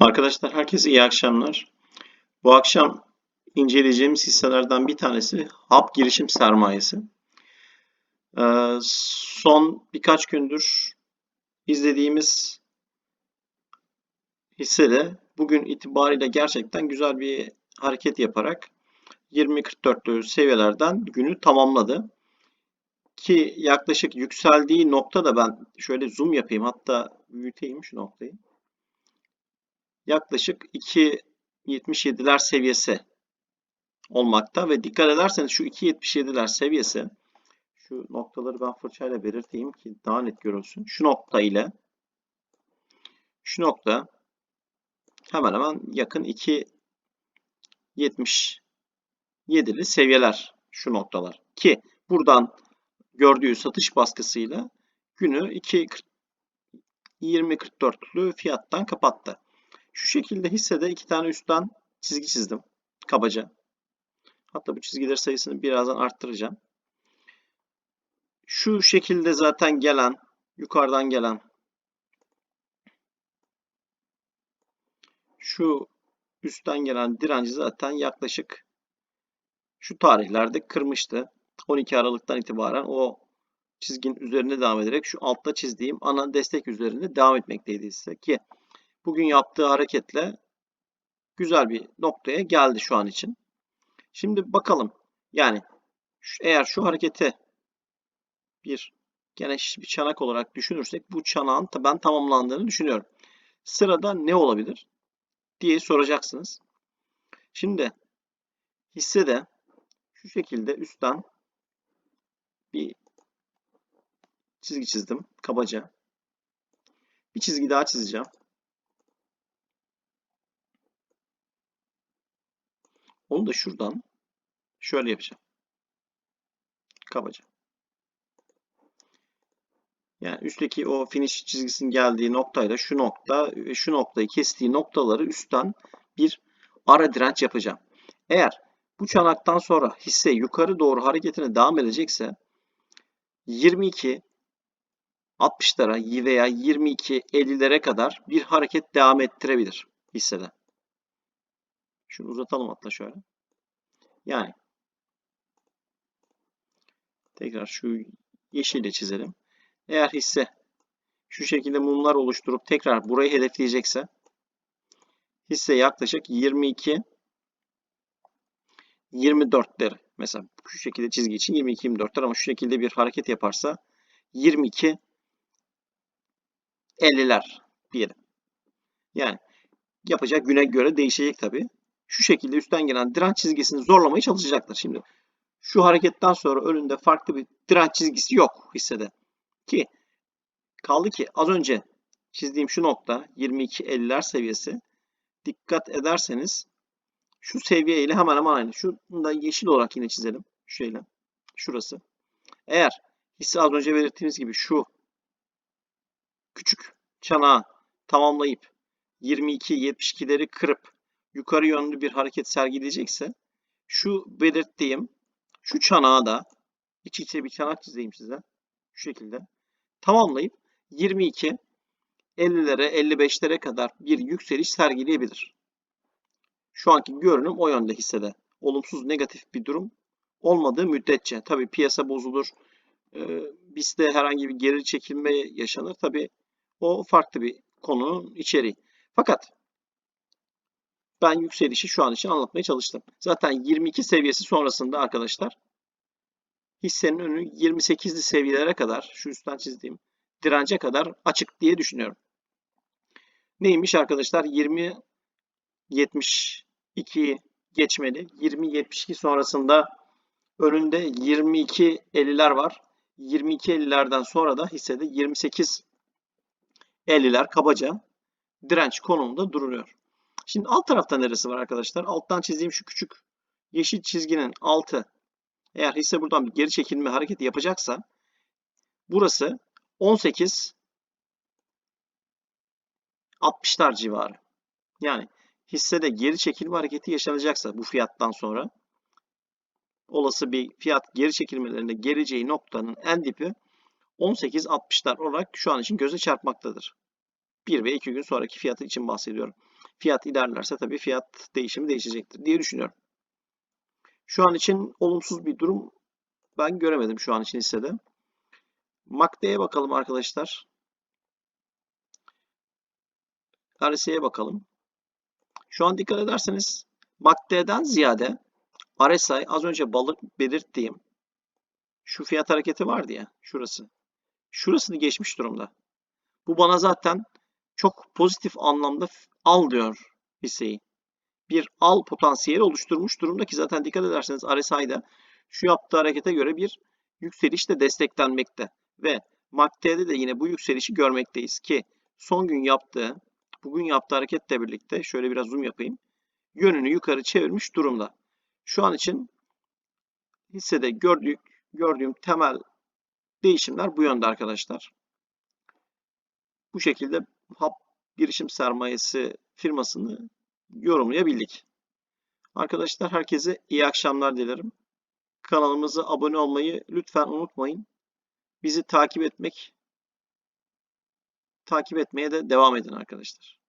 Arkadaşlar herkese iyi akşamlar. Bu akşam inceleyeceğimiz hisselerden bir tanesi Hap Girişim Sermayesi. Ee, son birkaç gündür izlediğimiz hisse de bugün itibariyle gerçekten güzel bir hareket yaparak 20.44'lü seviyelerden günü tamamladı. Ki yaklaşık yükseldiği nokta da ben şöyle zoom yapayım hatta büyüteyim şu noktayı yaklaşık 2.77'ler seviyesi olmakta ve dikkat ederseniz şu 2.77'ler seviyesi şu noktaları ben fırçayla belirteyim ki daha net görülsün. Şu nokta ile şu nokta hemen hemen yakın 2.77'li seviyeler şu noktalar ki buradan gördüğü satış baskısıyla günü 2.20.44'lü fiyattan kapattı. Şu şekilde hissede iki tane üstten çizgi çizdim. Kabaca. Hatta bu çizgiler sayısını birazdan arttıracağım. Şu şekilde zaten gelen, yukarıdan gelen şu üstten gelen direnci zaten yaklaşık şu tarihlerde kırmıştı. 12 Aralık'tan itibaren o çizginin üzerine devam ederek şu altta çizdiğim ana destek üzerinde devam etmekteydi hisse ki bugün yaptığı hareketle güzel bir noktaya geldi şu an için. Şimdi bakalım. Yani eğer şu harekete bir gene bir çanak olarak düşünürsek bu çanağın ben tamamlandığını düşünüyorum. Sırada ne olabilir diye soracaksınız. Şimdi hissede şu şekilde üstten bir çizgi çizdim kabaca. Bir çizgi daha çizeceğim. Onu da şuradan şöyle yapacağım. Kabaca. Yani üstteki o finish çizgisinin geldiği noktayla şu nokta ve şu noktayı kestiği noktaları üstten bir ara direnç yapacağım. Eğer bu çanaktan sonra hisse yukarı doğru hareketine devam edecekse 22 60'lara veya 22 50'lere kadar bir hareket devam ettirebilir hissede. Şunu uzatalım hatta şöyle. Yani tekrar şu yeşille çizelim. Eğer hisse şu şekilde mumlar oluşturup tekrar burayı hedefleyecekse hisse yaklaşık 22 24'ler mesela şu şekilde çizgi için 22 24'ler ama şu şekilde bir hareket yaparsa 22 50'ler diyelim. Yani yapacak güne göre değişecek tabi şu şekilde üstten gelen direnç çizgisini zorlamaya çalışacaktır. Şimdi şu hareketten sonra önünde farklı bir direnç çizgisi yok hissede. Ki kaldı ki az önce çizdiğim şu nokta 22.50'ler seviyesi dikkat ederseniz şu seviye ile hemen hemen aynı. Şunu da yeşil olarak yine çizelim. Şöyle. Şurası. Eğer hisse az önce belirttiğimiz gibi şu küçük çanağı tamamlayıp 22-72'leri kırıp yukarı yönlü bir hareket sergileyecekse şu belirttiğim şu çanağı da iç içe bir çanak çizeyim size. Şu şekilde. Tamamlayıp 22 50'lere 55'lere kadar bir yükseliş sergileyebilir. Şu anki görünüm o yönde hissede. Olumsuz negatif bir durum olmadığı müddetçe. Tabi piyasa bozulur. Ee, bizde herhangi bir geri çekilme yaşanır. Tabi o farklı bir konunun içeriği. Fakat ben yükselişi şu an için anlatmaya çalıştım. Zaten 22 seviyesi sonrasında arkadaşlar hissenin önü 28'li seviyelere kadar şu üstten çizdiğim dirence kadar açık diye düşünüyorum. Neymiş arkadaşlar? 20 72 geçmeli. 20 72 sonrasında önünde 22 50'ler var. 22 50'lerden sonra da hissede 28 50'ler kabaca direnç konumunda duruyor. Şimdi alt tarafta neresi var arkadaşlar? Alttan çizdiğim şu küçük yeşil çizginin altı. Eğer hisse buradan bir geri çekilme hareketi yapacaksa burası 18 60'lar civarı. Yani hissede geri çekilme hareketi yaşanacaksa bu fiyattan sonra olası bir fiyat geri çekilmelerinde geleceği noktanın en dipi 18-60'lar olarak şu an için göze çarpmaktadır. 1 ve 2 gün sonraki fiyatı için bahsediyorum. Fiyat ilerlerse tabii fiyat değişimi değişecektir diye düşünüyorum. Şu an için olumsuz bir durum ben göremedim şu an için hissede. MACD'ye bakalım arkadaşlar. RSI'ye bakalım. Şu an dikkat ederseniz MACD'den ziyade RSI az önce balık belirttiğim şu fiyat hareketi vardı ya şurası. Şurasını geçmiş durumda. Bu bana zaten çok pozitif anlamda al diyor hisseyi. Bir al potansiyeli oluşturmuş durumda ki zaten dikkat ederseniz RSI'da şu yaptığı harekete göre bir yükseliş de desteklenmekte. Ve MACD'de de yine bu yükselişi görmekteyiz ki son gün yaptığı, bugün yaptığı hareketle birlikte şöyle biraz zoom yapayım. Yönünü yukarı çevirmiş durumda. Şu an için hissede gördük, gördüğüm temel değişimler bu yönde arkadaşlar. Bu şekilde HAP girişim sermayesi firmasını yorumlayabildik. Arkadaşlar herkese iyi akşamlar dilerim. Kanalımıza abone olmayı lütfen unutmayın. Bizi takip etmek takip etmeye de devam edin arkadaşlar.